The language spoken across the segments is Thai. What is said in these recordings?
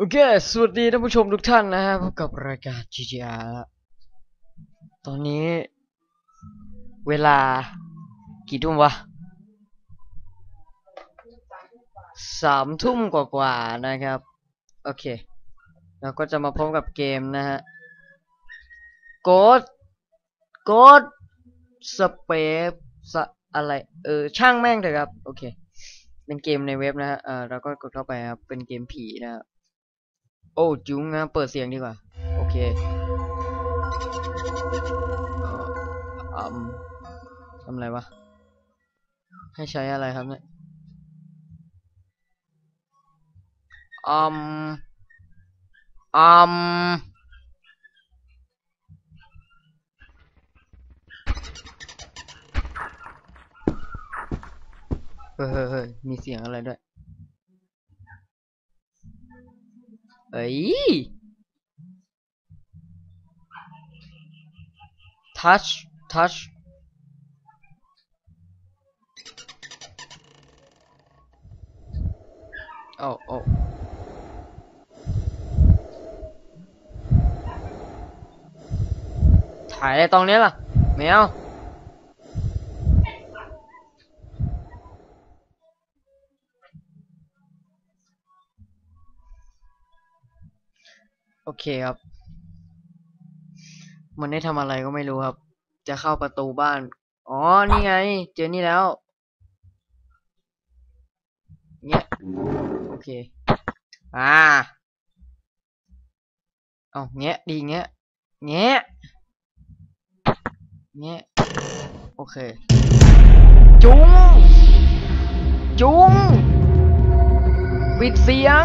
โอเค สวัสดีท่านผู้ชมทุกท่านนะฮะ พบกับรายการ GGR แล้วตอนนี้ เวลา กี่ทุ่มวะสามทุ่มกว่าๆนะครับ โอเค เราก็จะมาพบกับเกมนะฮะโกดโกดสเปซอะไร เออ ช่างแม่งเถอะครับ โอเค เป็นเกมในเว็บนะฮะ เออเราก็กดเข้าไปครับ เป็นเกมผีนะครับ โอ้จุ้งนะเปิดเสียงดีกว่า โอเคอืมทำอะไรวะ ให้ใช้อะไรครับเนี่ยอืมอืมเฮ้ยเฮ้ยเฮ้ยมีเสียงอะไรด้วย 诶 touch touch 哦哦太当年了没有 เคครับ มันได้ทำอะไรก็ไม่รู้ครับ จะเข้าประตูบ้าน อ๋อ นี่ไง เจอนี่แล้วเงี้ยโอเค อ่า เอาเงี้ย ดีเงี้ย เงี้ย เงี้ย โอเค จุงจุงปิดเสียง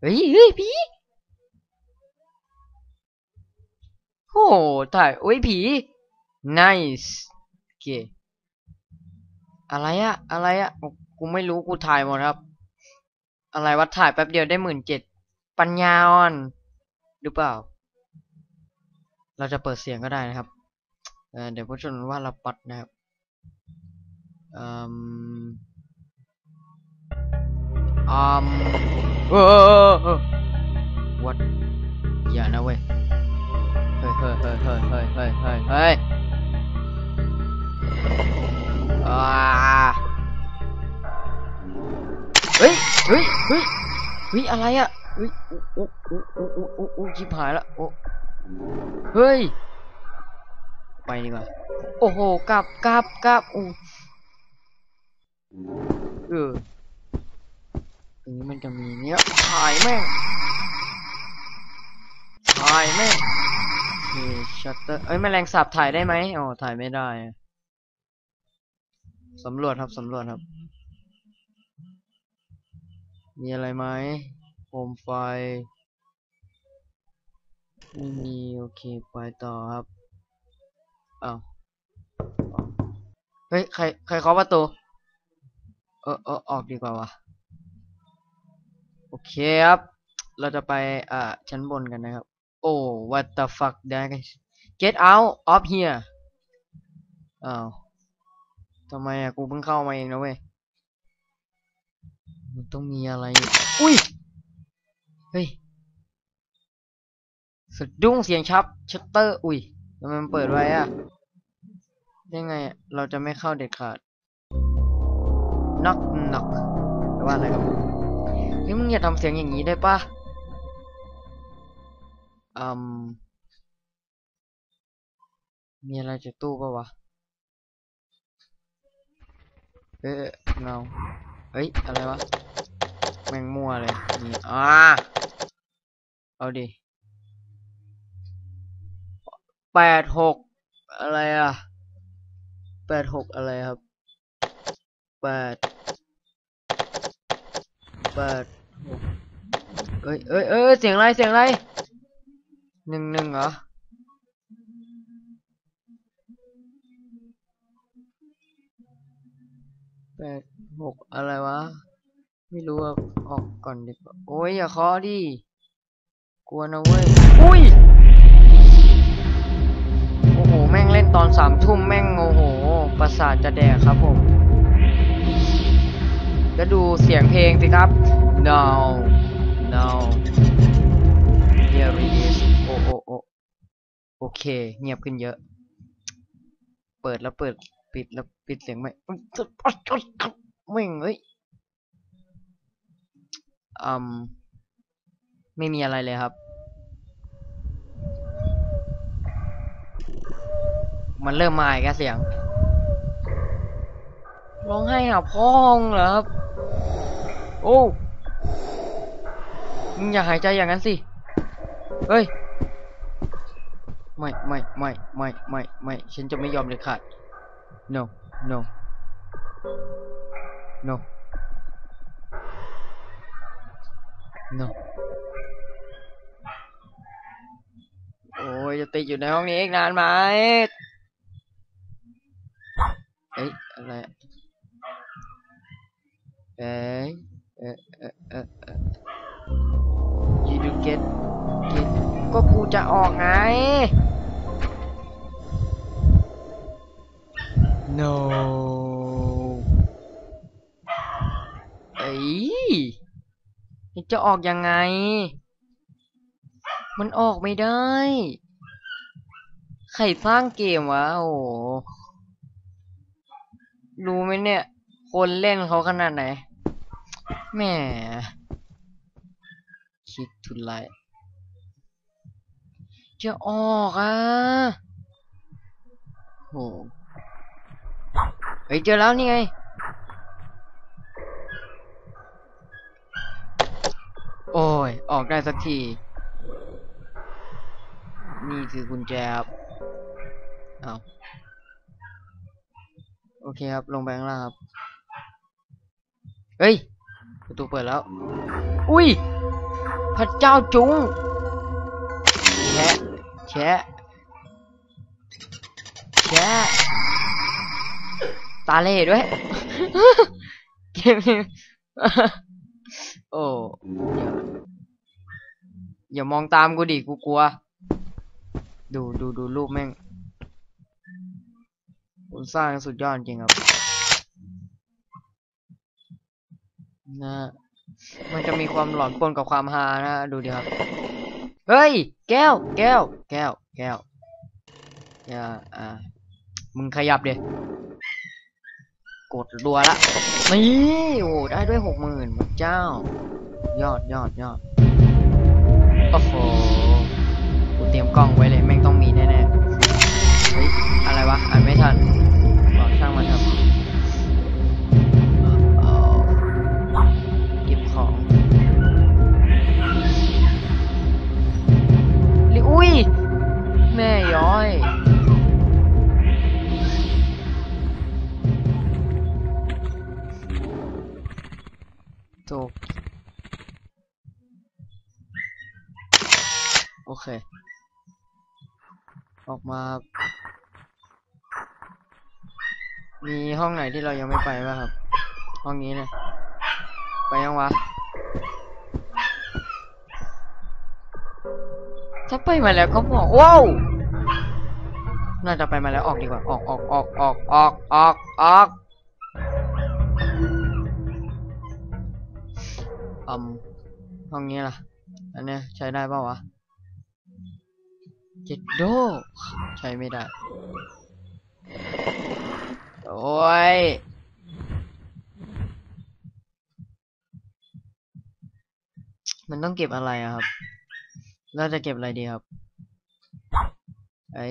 เฮ้ยเฮ้ยพี่โอ้ถ่ายโอ้ยผี nice โอเคอะไรอะอะไรอะกูไม่รู้กูถ่ายหมดครับ อะไรวะถ่ายแป๊บเดียวได้หมื่นเจ็ดปัญญาอ่อนหรือเปล่า เราจะเปิดเสียงก็ได้นะครับเเดี๋ยวผู้ชมว่าเราปัดนะครับอืมอืม เออ what อย่านะเว้ย เฮ้ยเฮ้ยเฮ้ยเฮ้ยเฮ้ยเฮ้ยเฮ้ยเฮ้ยเฮ้ยเฮ้ยเฮ้ยเฮ้ยอะไรอะเฮ้ยโอ้โอ้โอ้โอ้โอ้โอ้ชิบหายละโอ้เฮ้ย ไปดีกว่า โอ้โหกลับกลับกลับอู้เออ รงนี้มันจะมีเนี้ยถ่ายแม่งถ่ายแม่งโอเคชัตเตอร์เอ้ยแมลงสาบถ่ายได้ไหมอ๋อถ่ายไม่ได้สำรวจครับสำรวจครับ มีอะไรไหมโคมไฟไม่มีโอเคไปต่อครับอ้าวอ้าวเฮ้ยใครใครเคาะประตูเออเออออกดีกว่าวะ โอเคครับ เราจะไปอ่าชั้นบนกันนะครับ โอ้ what the fuck that is get out of here อ้าวทำไมอะ กูเพิ่งเข้ามาเองนะเว้ยมันต้องมีอะไร อุ้ย เฮ้ยสะดุ้งเสียงชับชัตเตอร์ อุ้ยทำไมมันเปิดไว้อะ ได้ไงอะ เราจะไม่เข้าเด็ดขาด knock knock แปลว่าอะไรครับ เฮ้ยมึงอย่าทำเสียงอย่างนี้ได้ปะอืมมีอะไรจากตู้ปะวะ เอ๊ะเงา เฮ้ย อะไรวะ แมงมัวเลยนี่อ่าเอาดิแปดหกอะไรอะแปดหกอะไรครับแปดแปด เอ้ยเอ้ยเอ้ยเสียงอะไรเสียงอะไรหนึ่งหนึ่งเหรอแปดหกอะไรวะ ไม่รู้อะออกก่อนดีกว่าโอ้ยอย่าเคาะดิกลัวนะเว้ย อุ้ย โอ้โห แม่งเล่นตอนสามทุ่มแม่งโอ้โห ประสาทจะแดกครับผมก็ดูเสียงเพลงสิครับ no no here it is โอโอโอโอเค เงียบขึ้นเยอะ เปิดแล้วเปิดปิดแล้วปิดเสียงไม่ไม่เอ้ยอืมไม่มีอะไรเลยครับ มันเริ่มมาอีกแล้วเสียงร้องไห้หาพ่องเหรอครับ โอ้ มึงอย่าหายใจอย่างนั้นสิ เฮ้ย ไม่ไม่ไม่ไม่ไม่ไม่ฉันจะไม่ยอมเลยขาด no no no no โอ้ยจะติดอยู่ในห้องนี้อีกนานไหมเอ้ยอะไรอะเอ้ยเอะ you do get get ก็กูจะออกไง no เอ้ยนี่จะออกยังไง มันออกไม่ได้ ใครสร้างเกมวะ โอ้โหรู้ไหมเนี่ย คนเล่นเขาขนาดไหนแหม คิดทุนไรจะออกอะโหเฮ้ยเจอแล้วนี่ไง โอ้ย ออกได้สักที นี่คือกุญแจครับเอาโอเคครับ ลงไปข้างล่างครับ เฮ้ย ประตูเปิดแล้ว อุ้ย พระเจ้าจุงแชะแชะแชะตาเล่ด้วยเกมโอ้อย่าอย่ามองตามกูดิกูกลัว ดูดูดูรูปแม่งคุณสร้างสุดยอดจริงครับ นะ มันจะมีความหลอนปนกับความฮานะดูดิครับ เฮ้ย แก้ว แก้ว แก้ว แก้ว อย่า อ่า มึงขยับเดกดรัวละ นี่โอ้ได้ด้วยหกหมื่นเจ้า ยอดยอดยอด โอ้โห กูเตรียมกล้องไว้เลย แม่งต้องมีแน่ๆ เฮ้ย อะไรวะ อ่านไม่ทัน อเคออกมา มีห้องไหนที่เรายังไม่ไปบ้างครับ ห้องนี้เนี่ยไปยังวะ ถ้าไปมาแล้วก็บอกว้าวน่าจะไปมาแล้วออกดีกว่า ออกออกออกออกออกออกออกอืมห้องนี้ล่ะ อันเนี้ยใช้ได้ป่าวะ เจ็ดโด ใช้ไม่ได้ โอ้ยมันต้องเก็บอะไรอะครับ เราจะเก็บอะไรดีครับ ไอ้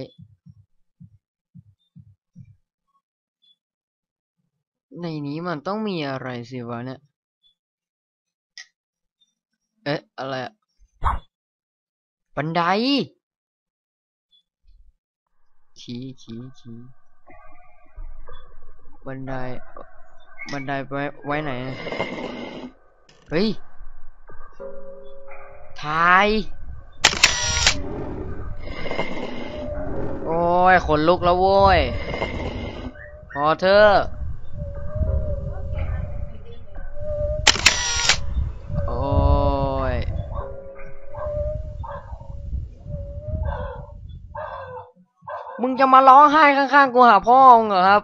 ในนี้มันต้องมีอะไรสิวะเนี่ย เอ๊ะ อะไรอะบันได ชี้ชี้ชี้บันได บันไดไว้ไว้ไหน เฮ้ยทาย โอ้ย ขนลุกแล้วโว้ย พอเธอะโอ้ย มึง จะมาร้องไห้ข้างๆกูหาพ่อมึงเหรอครับ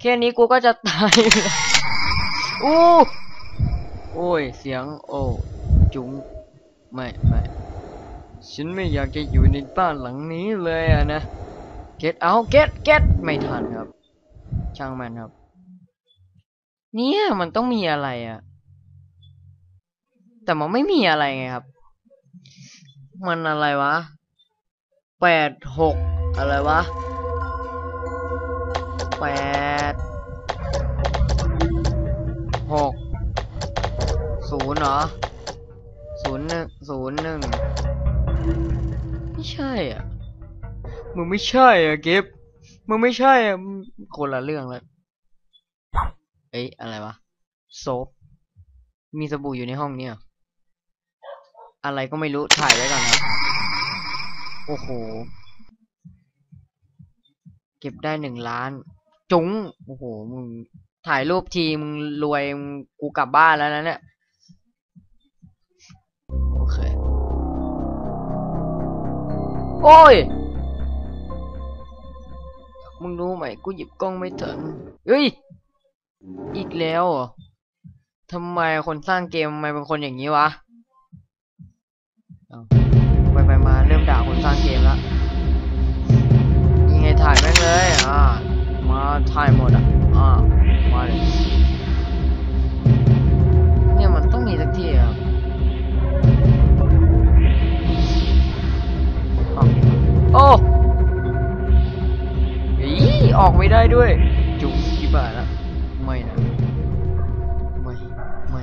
แค่นี้กูก็จะตายอู้โอ้ย เสียง โอ้ จุงไม่ไม่ฉันไม่อยากจะอยู่ในบ้านหลังนี้เลยอะนะ get out get get ไม่ทันครับ ช่างมันครับ เนี่ยมันต้องมีอะไรอะแต่มันไม่มีอะไรไงครับ มันอะไรวะแปดหก อะไรวะแปดหกศูนย์เหรอศูนย์หนึ่งศูนย์หนึ่งไม่ใช่อะมึงไม่ใช่อะเก็บมึงไม่ใช่อะคนละเรื่องแล้วเอ้ยอะไรวะโซฟมีสบู่อยู่ในห้องเนี้เหรอะไรก็ไม่รู้ถ่ายไว้ก่อนครับโอ้โห เก็บได้หนึ่งล้าน จุ้งโอ้โหมึงถ่ายรูปทีมึงรวยมึงกูกลับบ้านแล้วนะเนี่ยโอเคโอ้ยมึงรู้ไหมกูหยิบกล้องไม่ทันเฮ้ยอีกแล้วเหรอทำไมคนสร้างเกมทำไมเป็นคนอย่างนี้วะไปไปมาเริ่มด่าคนสร้างเกมแล้ว ถ่ายแม่งเลยอ่ามาถ่ายหมดอะอ่ามาเลยเนี่ยมันต้องมีสักทีอะครับออกดิโอ้อีออกไม่ได้ด้วย จุกกี่บาทละไม่นะไม่ไม่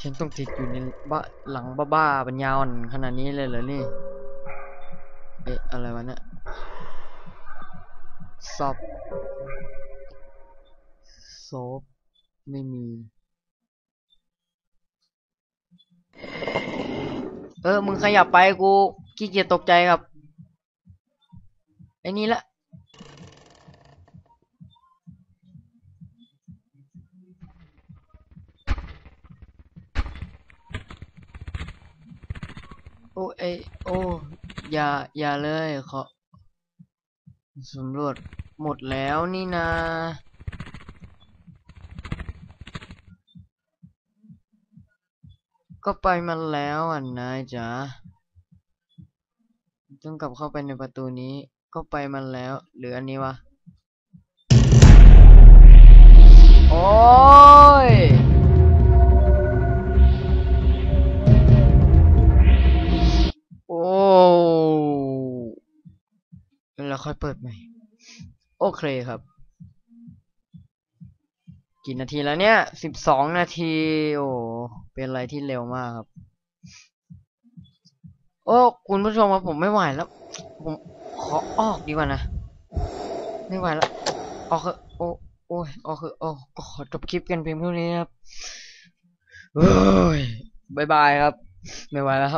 ฉันต้องติดอยู่ในบ้าหลังบ้าๆปัญญาอ่อนขนาดนี้เลยเหรอนี่เอ๊ะอะไรวะเนี่ย ซอบโซฟไม่มี เออ มึงขยับไปกูขี้เกียจตกใจครับ ไอ้นี่ละโอ้เอยโอ้อย่า อย่าเลย ขอ สำรวจหมดแล้วนี่นาก็ไปมาแล้วอะนายจ๋าต้องกลับเข้าไปในประตูนี้ ก็ไปมาแล้ว หรืออันนี้วะ โอ้ย ค่อยเปิดใหม่ โอเคครับ กี่นาทีแล้วเนี่ยสิบสองนาที โอ้เป็นอะไรที่เร็วมากครับ โอ้ คุณผู้ชมครับผมไม่ไหวแล้ว ผมขอออกดีกว่านะ ไม่ไหวแล้ว ออกเถอโอ้โอ้ยออกเถอโอ้ก็ขอจบคลิปกันเพียงเท่านี้ครับเฮ้ยบายบายครับ ไม่ไหวแล้ว